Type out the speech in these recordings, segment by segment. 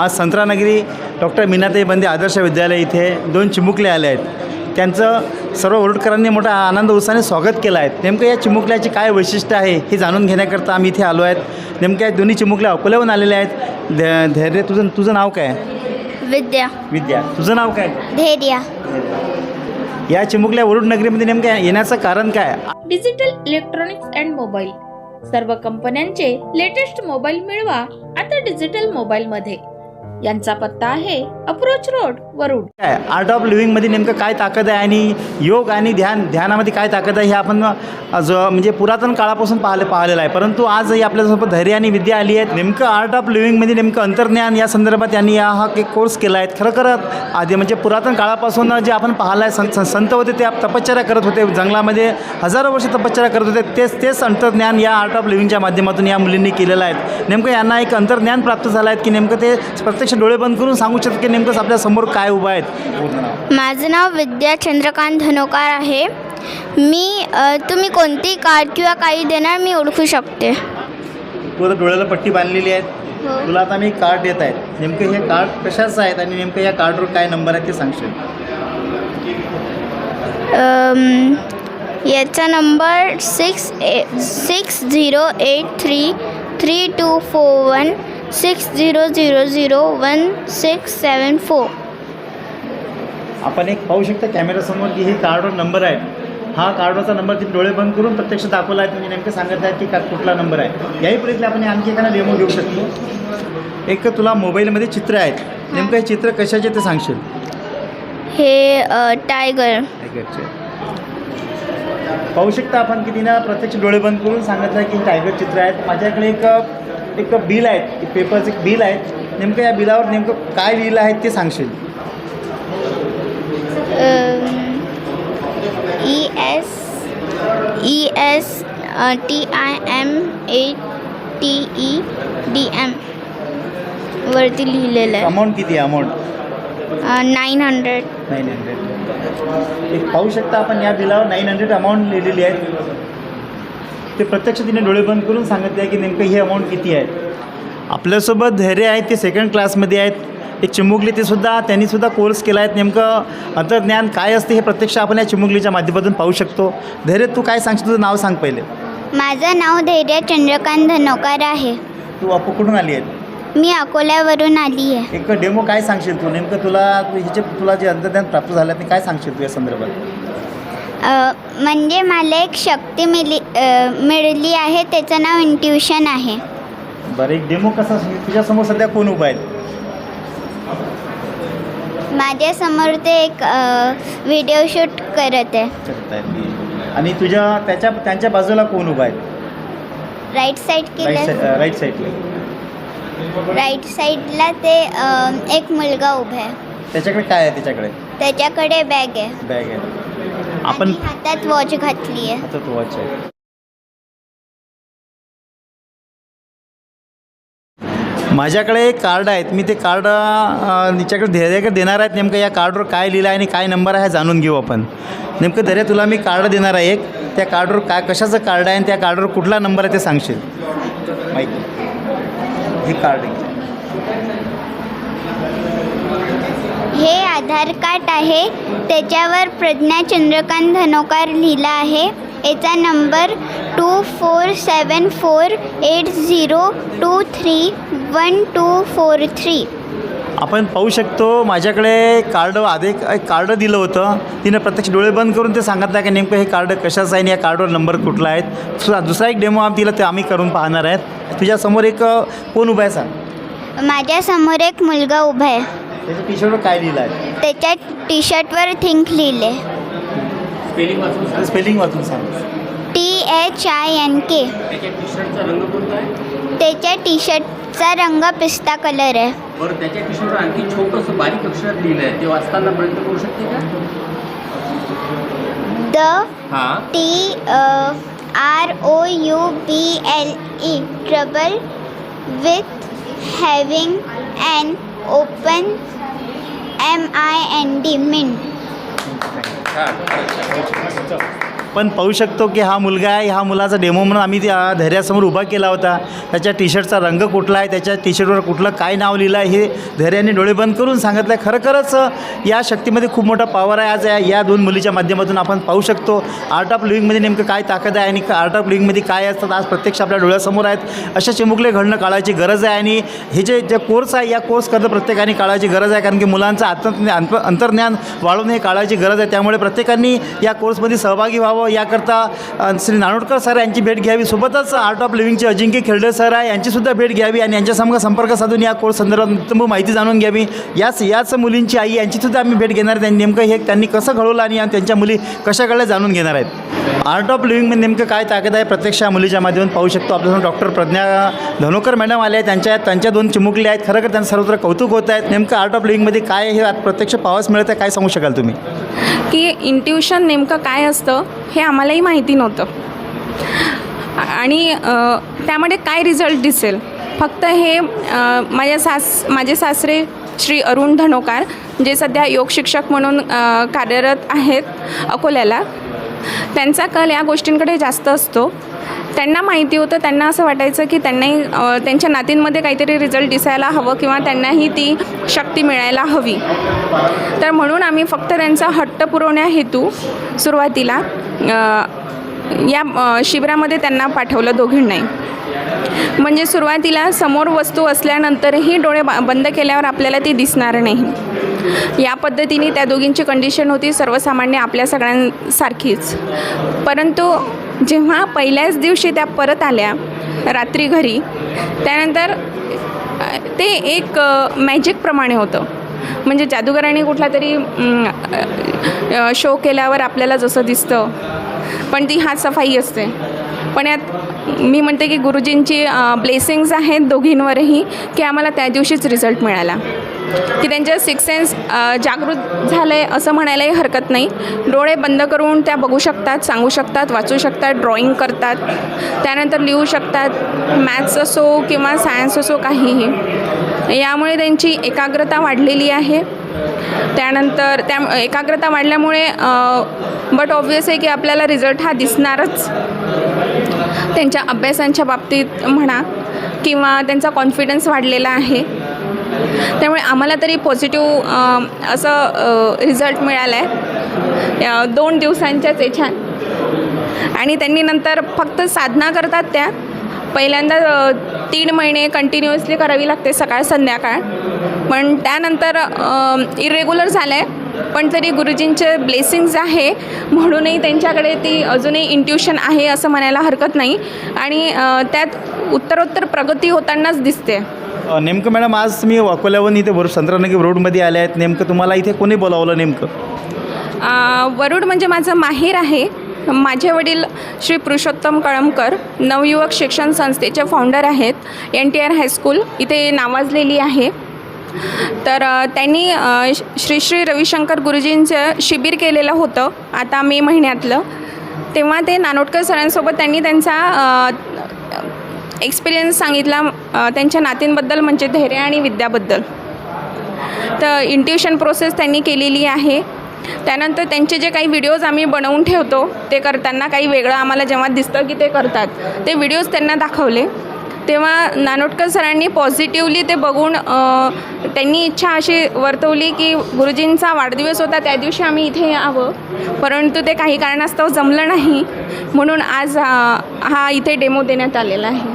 आज संत्रानगरी डॉक्टर मीनाताई बंदे आदर्श विद्यालय इथे दोन चिमुकले आले आहेत. त्यांचं सर्व वरुडकरांनी मोठा आनंद उत्साहाने स्वागत केलं आहे. नेमकं या चिमुकल्याचे काय वैशिष्ट्य आहे हे जाणून घेण्याकरता आम्ही इथे आलो आहेत. नेमक्या या दोन्ही चिमुकल्या अकोल्याहून आलेल्या आहेत. ध- धैर्य तुझं तुझं नाव काय? विद्या. विद्या. तुझं नाव काय? धैर्य. या चिमुकल्या वरुड नगरीमध्ये नेमक्या येण्याचं कारण काय? डिजिटल इलेक्ट्रॉनिक्स अँड मोबाईल सर्व कंपन्यांचे लेटेस्ट मोबाईल मिळवा आता डिजिटल मोबाईल मध्ये. यांचा पत्ता आहे अप्रोच रोड वरुड. काय आर्ट ऑफ लिव्हिंगमध्ये नेमकं काय ताकद आहे आणि योग आणि ध्यान ध्यानामध्ये काय ताकद आहे हे आपण म्हणजे पुरातन काळापासून पाहिले पाहिलेलं आहे. परंतु आजही आपल्यासोबत धैर्य आणि विद्या आली आहेत. नेमकं आर्ट ऑफ लिव्हिंगमध्ये नेमकं अंतर्ज्ञान या संदर्भात यांनी या हा एक कोर्स केला आहे. खरं खरं आधी म्हणजे पुरातन काळापासून जे आपण पाहिलं आहे सं संत होते ते तपश्चर्या करत होते. जंगलामध्ये हजारो वर्ष तपश्चर्या करत होते. तेच तेच अंतर्ज्ञान या आर्ट ऑफ लिव्हिंगच्या माध्यमातून या मुलींनी केलेलं आहे. नेमकं यांना एक अंतर्ज्ञान प्राप्त झालं आहे की नेमकं ते प्रत्यक्ष डोळे बंद करून सांगू शकतात की नेमकं आपल्यासमोर काय उभं आहेत? माझं नाव विद्या चंद्रकांत धनोकार आहे. मी तुम्ही कोणती कार्ड किंवा काही देणार मी ओळखू शकते. तुला डोळ्याला पट्टी बांधलेली आहे. तुला आता मी कार्ड देत आहेत नेमकं हे कार्ड कशाचं आहेत आणि नेमकं या कार्डवर काय नंबर आहे ते सांगशील? याचा number six A six zero eight three three two four one six zero zero zero one six seven four. आपण एक पाहू शकता कॅमेरासमोर की हे कार्डवर नंबर आहे. हा कार्डवरचा नंबर ते डोळे बंद करून प्रत्यक्ष दाखवला आहे. तुम्ही नेमकं सांगत आहेत की का कुठला नंबर आहे. याही प्रयत्न आपण आणखी एखादा डेमो घेऊ शकतो. एक तर तुला मोबाईलमध्ये चित्र आहेत. नेमकं हे चित्र कशाचे ते सांगशील? हे टायगर. टायगरचे. पाहू शकता आपण की तिनं प्रत्यक्ष डोळे बंद करून सांगितलं आहे की टायगर चित्र आहेत. माझ्याकडे एक एक बिल आहे पेपरचं एक बिल आहे. नेमकं या बिलावर नेमकं काय लिहिलं आहे ते सांगशील? E S E S T I M A T E D M वरती लिहिलेलं आहे. अमाऊंट किती आहे amount nine hundred nine hundred एक पाहू शकता आपण या बिलावर नाईन हंड्रेड अमाऊंट लिहिलेली आहे. ते प्रत्यक्ष तिने डोळे बंद करून सांगितले आहे की नेमकं ही अमाऊंट किती आहे. आपल्यासोबत धैर्य आहेत ते सेकंड क्लासमध्ये आहेत. एक चिमुकली ते सुद्धा त्यांनीसुद्धा कोर्स केला आहे. नेमकं अंतर्ज्ञान काय असते हे प्रत्यक्ष आपण या चिमुकलीच्या माध्यमातून पाहू शकतो. धैर्य तू काय सांगशील? तुझं नाव सांग पहिले. माझं नाव धैर्य चंद्रकांत धनोकार आहे. तू अपू कुठून आली आहे? मी अकोल्यावरून आली आहे. एक डेमो काय सांगशील तू? नेमकं तुला तू हिचे तुला जे अंतर्ज्ञान प्राप्त झालं ते काय सांगशील तू या संदर्भात? म्हणजे मला एक शक्ती मिली मिळाली आहे त्याचं नाव इंट्युशन आहे. बरं एक डेमो कसा तुझ्यासमोर सध्या कोण उभा आहे? माझ्यासमोर ते एक व्हिडिओ शूट करत आहे. करत आहेत. आणि तुझ्या त्याच्या त्यांच्या बाजूला कोण उभा आहे? राईट साईड राईट केलं. साईड राईट साईडला राईट साईडला ते अ, एक मुलगा उभा आहे. त्याच्याकडे काय आहे? त्याच्याकडे? त्याच्याकडे बॅग आहे. बॅग आहे. आपण हातात वॉच घातली आहे. आता तो वॉच आहे. माझ्याकडे एक कार्ड आहेत. मी ते कार्ड तिच्याकडे धैर्याकडे देणार आहेत. नेमकं या कार्डवर काय लिहिलं आहे आणि काय नंबर आहे हे जाणून घेऊ आपण. नेमकं धैर्य तुला मी कार्ड देणार आहे एक. त्या कार्डवर काय कशाचं कार्ड आहे आणि त्या कार्डवर कुठला नंबर आहे ते सांगशील? माहिती. हे कार्ड आहे. हे आधार कार्ड आहे. त्याच्यावर प्रज्ञा चंद्रकांत धनोकार लिहिला आहे. याचा number two four seven four eight zero two three one two four three आपण पाहू शकतो माझ्याकडे कार्ड आधी एक कार्ड दिलं होतं. तिनं प्रत्यक्ष डोळे बंद करून ते सांगितलं आहे की नेमकं हे कार्ड कशाचं आहे आणि या कार्डवर नंबर कुठला आहे. दुसरा दुसरा एक डेमो आम्ही तिला ते आम्ही करून पाहणार आहेत. तुझ्यासमोर एक कोण उभा आहे सांग माझ्यासमोर एक मुलगा उभा आहे. त्याच्या टी शर्टवर काय लिहिलं आहे त्याच्या टी शर्टवर थिंक लिहिले. स्पेलिंग वाचून स्पेलिंग वाचून सांग. T T H I N K त्याच्या टी शर्टचा रंग कोणता आहे? त्याच्या टी शर्टचा रंग पिस्ता कलर आहे. बरं त्याच्या टी शर्टवर आणखी छोटंसं बारीक अक्षरात लिहिलं आहे ते वाचताना प्रयत्न करू शकते का? द हां. T R O U B L E trouble with having and open M I N D mind पण पाहू शकतो की हा मुलगा आहे ह्या मुलाचा डेमो म्हणून आम्ही त्या धैर्यासमोर उभा केला होता. त्याच्या टी शर्टचा रंग कुठला आहे त्याच्या टी शर्टवर कुठलं काय नाव लिहिलं आहे हे धैर्याने डोळे बंद करून सांगितलं आहे खरोखरच या शक्तीमध्ये खूप मोठा पॉवर आहे आज. या- या दोन मुलीच्या माध्यमातून आपण पाहू शकतो. आर्ट ऑफ लिव्हिंगमध्ये नेमकं काय ताकद आहे आणि आर्ट ऑफ लिव्हिंगमध्ये काय असतात आज प्रत्यक्ष आपल्या डोळ्यासमोर आहेत. अशा चिमुकले घडणं काळाची गरज आहे आणि हे जे जे कोर्स आहे या कोर्स करणं प्रत्येकाने काळाची गरज आहे. कारण की मुलांचं आत्मज्ञान अंतर्ज्ञान वाढवणं हे काळाची गरज आहे. त्यामुळे प्रत्येकाने या कोर्समध्ये सहभागी व्हावं. याकरता श्री नानोडकर सर यांची भेट घ्यावी. सोबतच आर्ट ऑफ लिव्हिंगचे अजिंक्य खेळडे सर आहे यांचीसुद्धा भेट घ्यावी आणि यांच्यासमोर संपर्क साधून या कोर्स संदर्भात उत्तम माहिती जाणून घ्यावी. याच याच मुलींची आई यांचीसुद्धा आम्ही भेट घेणार आहे. त्यांनी नेमकं हे त्यांनी कसं घडवलं आणि त्यांच्या मुली कशा जाणून घेणार आहेत? आर्ट ऑफ लिव्हिंगमध्ये नेमकं काय ताकद आहे? प्रत्यक्ष या मुलीच्या माध्यमातून पाहू शकतो. आपल्यासमोर डॉक्टर प्रज्ञा धनोकर मॅडम आले आहेत. त्यांच्या त्यांच्या दोन चिमुकले आहेत. खरं त्यांचं सर्वत्र कौतुक होत आहेत नेमकं आर्ट ऑफ लिव्हिंगमध्ये काय हे प्रत्यक्ष पावस मिळत आहे काय सांगू शकाल तुम्ही? की इंट्युशन नेमकं काय असतं? हे आम्हालाही माहिती नव्हतं. आणि त्यामध्ये काय रिझल्ट दिसेल? फक्त हे माझ्या सास माझे सासरे श्री अरुण धनोकार जे सध्या योग शिक्षक म्हणून कार्यरत आहेत अकोल्याला त्यांचा कल या गोष्टींकडे जास्त असतो. त्यांना माहिती होतं त्यांना असं वाटायचं की त्यांनाही त्यांच्या नातींमध्ये काहीतरी रिझल्ट दिसायला हवं किंवा त्यांनाही ती शक्ती मिळायला हवी. तर म्हणून आम्ही फक्त त्यांचा हट्ट पुरवण्या हेतू सुरुवातीला या शिबिरामध्ये त्यांना पाठवलं दोघींनाही. म्हणजे सुरुवातीला समोर वस्तू असल्यानंतरही डोळे बा बंद केल्यावर आपल्याला ती दिसणार नाही. या पद्धतीने त्या दोघींची कंडिशन होती सर्वसामान्य आपल्या सगळ्यांसारखीच. परंतु जेव्हा पहिल्याच दिवशी त्या परत आल्या रात्री घरी त्यानंतर ते एक मॅजिकप्रमाणे होतं. म्हणजे जादूगाराने कुठला तरी शो केल्यावर आपल्याला जसं दिसतं पण ती हात सफाई असते. पण यात मी म्हणते की गुरुजींची ब्लेसिंग्स आहेत दोघींवरही की आम्हाला त्या दिवशीच रिझल्ट मिळाला. की त्यांच्या सिक्स सेन्स जागृत झालं आहे असं म्हणायलाही हरकत नाही. डोळे बंद करून त्या बघू शकतात सांगू शकतात वाचू शकतात ड्रॉइंग करतात. त्यानंतर लिहू शकतात. मॅथ्स असो किंवा सायन्स असो काहीही. यामुळे त्यांची एकाग्रता वाढलेली आहे. त्यानंतर त्या एकाग्रता वाढल्यामुळे बट ऑब्वियस आहे की आपल्याला रिझल्ट हा दिसणारच. त्यांच्या अभ्यासांच्या बाबतीत म्हणा किंवा त्यांचा कॉन्फिडन्स वाढलेला आहे. त्यामुळे आम्हाला तरी पॉझिटिव्ह असं रिझल्ट मिळाला आहे दोन दिवसांच्याच छान आणि त्यांनी नंतर फक्त साधना करतात त्या. पहिल्यांदा तीन महिने कंटिन्युअसली करावी लागते सकाळ संध्याकाळ. पण त्यानंतर इरेग्युलर झालं आहे पण तरी गुरुजींचे ब्लेसिंग्स आहे. म्हणूनही त्यांच्याकडे ती अजूनही इंट्युशन आहे असं म्हणायला हरकत नाही. आणि त्यात उत्तरोत्तर प्रगती होतानाच दिसते. नेमकं मॅडम आज तुम्ही अकोल्यावरून इथे बरोबर संत्रानगी रोडमध्ये आले आहेत. नेमकं तुम्हाला इथे कोणी बोलावलं नेमकं? वरुड म्हणजे माझं माहेर आहे. माझे वडील श्री पुरुषोत्तम कळमकर नवयुवक शिक्षण संस्थेचे फाउंडर आहेत. एन टी आर हायस्कूल इथे नावाजलेली आहे. तर त्यांनी श- श्री श्री रविशंकर गुरुजींचं शिबिर केलेलं होतं आता मे महिन्यातलं. तेव्हा ते नानोटकर सरांसोबत त्यांनी त्यांचा एक्सपिरियन्स सांगितला त्यांच्या नातींबद्दल म्हणजे धैर्य आणि विद्याबद्दल. तर इंट्युशन प्रोसेस त्यांनी केलेली आहे. त्यानंतर त्यांचे जे काही व्हिडिओज आम्ही बनवून ठेवतो ते करताना काही वेगळं आम्हाला जेव्हा दिसतं की ते करतात ते व्हिडिओज त्यांना दाखवले. तेव्हा नानोटकर सरांनी पॉझिटिव्हली ते बघून त्यांनी इच्छा अशी वर्तवली की गुरुजींचा वाढदिवस होता त्या दिवशी आम्ही इथे यावं. परंतु ते काही कारणास्तव जमलं नाही. म्हणून आज हा इथे डेमो देण्यात आलेला आहे.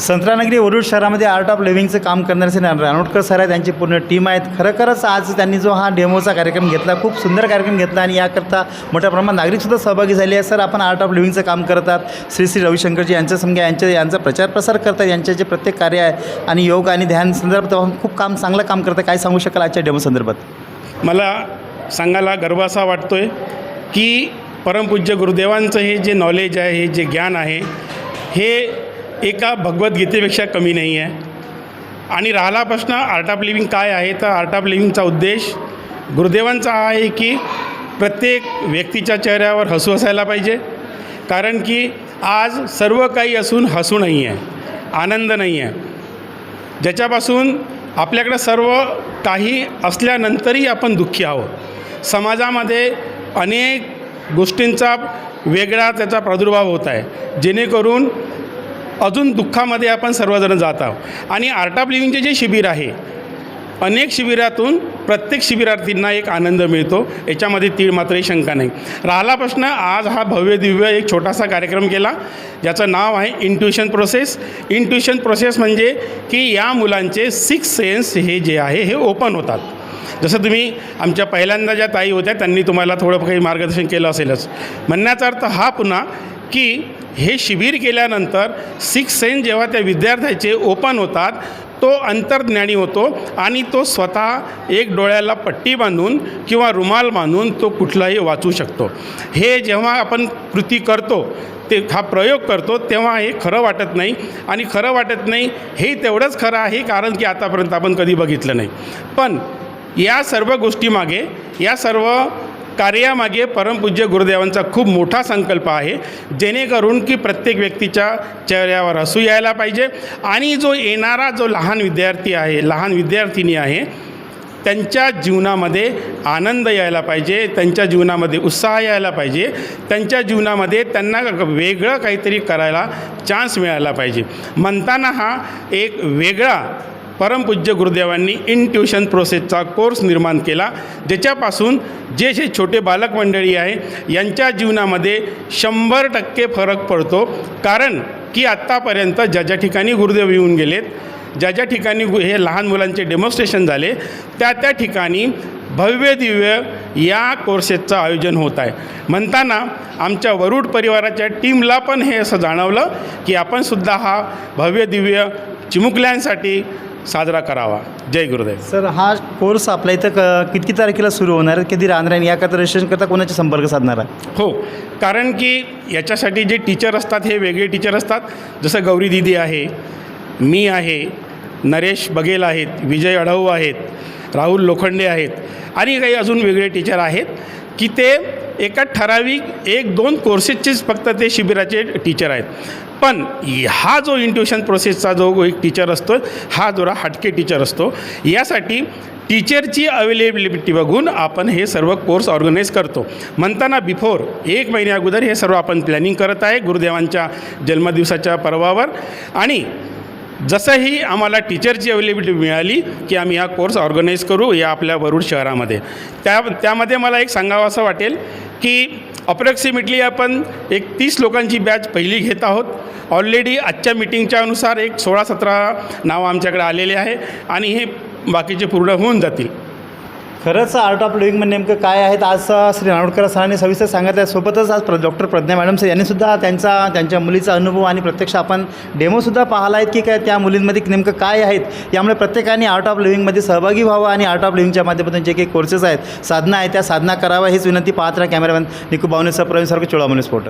संत्रानगरी वरुड शहरामध्ये आर्ट ऑफ लिव्हिंगचं काम करणारे रानोटकर सर आहे त्यांची पूर्ण टीम आहेत. खरोखरच आज त्यांनी जो हा डेमोचा कार्यक्रम घेतला खूप सुंदर कार्यक्रम घेतला आणि याकरता मोठ्या प्रमाणात नागरिकसुद्धा सहभागी झाले आहे सर आपण आर्ट ऑफ लिव्हिंगचं काम करतात श्री श्री रविशंकरजी यांच्या समजा यांच्या यांचा प्रचार प्रसार करतात यांचे जे प्रत्येक कार्य आहे आणि योग आणि ध्यान संदर्भात आपण खूप काम चांगलं काम करतं काय सांगू शकाल आजच्या डेमो संदर्भात? मला सांगायला गर्व असा वाटतो आहे की परमपूज्य गुरुदेवांचं हे जे नॉलेज आहे हे जे ज्ञान आहे हे एका भगवद्गीतेपेक्षा कमी नाही आहे. आणि राहिला प्रश्न आर्ट ऑफ लिव्हिंग काय आहे? तर आर्ट ऑफ लिव्हिंगचा उद्देश गुरुदेवांचा हा आहे की प्रत्येक व्यक्तीच्या चेहऱ्यावर हसू असायला पाहिजे. कारण की आज सर्व काही असून हसू नाही आहे आनंद नाही आहे. ज्याच्यापासून आपल्याकडं सर्व काही असल्यानंतरही आपण दुःखी आहोत. समाजामध्ये अनेक गोष्टींचा वेगळा त्याचा प्रादुर्भाव होत आहे. जेणेकरून अजून दुःखामध्ये आपण सर्वजण जात आहोत. आणि आर्ट ऑफ लिव्हिंगचे जे शिबिर आहे अनेक शिबिरातून प्रत्येक शिबिरार्थींना एक आनंद मिळतो. याच्यामध्ये तीळ मात्रही शंका नाही. राहिला प्रश्न आज हा भव्य दिव्य एक छोटासा कार्यक्रम केला ज्याचं नाव आहे इंट्युशन प्रोसेस इंट्युशन प्रोसेस म्हणजे की या मुलांचे सिक्स सेन्स हे जे आहे हे ओपन होतात. जसं तुम्ही आमच्या पहिल्यांदा ज्या ताई होत्या त्यांनी तुम्हाला थोडं काही मार्गदर्शन केलं असेलच. म्हणण्याचा अर्थ हा पुन्हा की हे शिबिर केल्यानंतर सिक्स सेन्स जेव्हा त्या विद्यार्थ्याचे ओपन होतात तो अंतर्ज्ञानी होतो आणि तो स्वतः एक डोळ्याला पट्टी बांधून किंवा रुमाल बांधून तो कुठलाही वाचू शकतो. हे जेव्हा आपण कृती करतो ते हा प्रयोग करतो तेव्हा हे खरं वाटत नाही आणि खरं वाटत नाही हे तेवढंच खरं आहे कारण की आतापर्यंत आपण कधी बघितलं नाही. पण या सर्व गोष्टीमागे या सर्व कार्यामागे परमपूज्य गुरुदेवांचा खूप मोठा संकल्प आहे. जेणेकरून की प्रत्येक व्यक्तीच्या चेहऱ्यावर हसू यायला पाहिजे. आणि जो येणारा जो लहान विद्यार्थी आहे लहान विद्यार्थिनी आहे त्यांच्या जीवनामध्ये आनंद यायला पाहिजे त्यांच्या जीवनामध्ये उत्साह यायला पाहिजे त्यांच्या जीवनामध्ये त्यांना वेगळं काहीतरी करायला चान्स मिळायला पाहिजे. म्हणताना हा एक वेगळा परमपूज्य गुरुदेवांनी इन ट्युशन प्रोसेसचा कोर्स निर्माण केला ज्याच्यापासून जे जे छोटे बालक मंडळी आहे यांच्या जीवनामध्ये शंभर टक्के फरक पडतो. कारण की आत्तापर्यंत ज्या ज्या ठिकाणी गुरुदेव येऊन गेलेत ज्या ज्या ठिकाणी हे लहान मुलांचे डेमॉन्स्ट्रेशन झाले त्या त्या ठिकाणी भव्य दिव्य या कोर्सेसचं आयोजन होत आहे. म्हणताना आमच्या वरुड परिवाराच्या टीमला पण हे असं जाणवलं की आपणसुद्धा हा भव्य दिव्य चिमुकल्यांसाठी साजरा करावा. जय गुरुदेव. सर हा कोर्स आपल्या इथं क किती तारखेला सुरू होणार? आहे कधी राहणार आहे याकरता रजिस्ट्रेशन करता कोणाचे संपर्क साधणार? आहे हो कारण की याच्यासाठी जे टीचर असतात हे वेगळे टीचर असतात. जसं गौरी दिदी आहे मी आहे नरेश बघेल आहेत विजय अढाऊ आहेत राहुल लोखंडे आहेत आणि काही अजून वेगळे टीचर आहेत की ते एका ठराविक एक दोन कोर्सेसचेच फक्त ते शिबिराचे टीचर आहेत. पण हा जो इंट्युशन प्रोसेसचा जो एक टीचर असतो हा जोरा हटके टीचर असतो. यासाठी टीचरची अवेलेबिलिटी बघून आपण हे सर्व कोर्स ऑर्गनाईज करतो. म्हणताना बिफोर एक महिन्या अगोदर हे सर्व आपण प्लॅनिंग करत आहे गुरुदेवांच्या जन्मदिवसाच्या पर्वावर. आणि जसंही आम्हाला टीचरची अवेलेबिलिटी मिळाली की आम्ही हा कोर्स ऑर्गनाईज करू या आपल्या वरुड शहरामध्ये. त्या त्यामध्ये मला एक सांगावं असं वाटेल की अप्रॉक्सिमेटली आपण एक तीस लोकांची बॅच पहिली घेत आहोत. ऑलरेडी आजच्या मिटिंगच्या अनुसार एक सोळा सतरा नावं आमच्याकडे आलेले आहे आणि हे बाकीचे पूर्ण होऊन जातील. खरंच आर्ट ऑफ लिव्हिंगमध्ये नेमकं काय आहेत? आज श्री नाडोडकर सरांनी सविस्तर सांगितलं आहे सोबतच आज प्र डॉक्टर प्रज्ञा मॅडम सर यांनी सुद्धा त्यांचा त्यांच्या मुलीचा अनुभव आणि प्रत्यक्ष आपण डेमोसुद्धा पाहिला आहेत की काय? त्या मुलींमध्ये नेमकं काय आहेत? यामुळे प्रत्येकाने आर्ट ऑफ लिव्हिंगमध्ये सहभागी व्हावं आणि आर्ट ऑफ लिव्हिंगच्या माध्यमातून जे काही कोर्सेस आहेत साधना आहे त्या साधना कराव्या हीच विनंती पाहत राहा. कॅमेरामॅन निकू बावने सर प्रवीण सारखं चोळामने स्फोट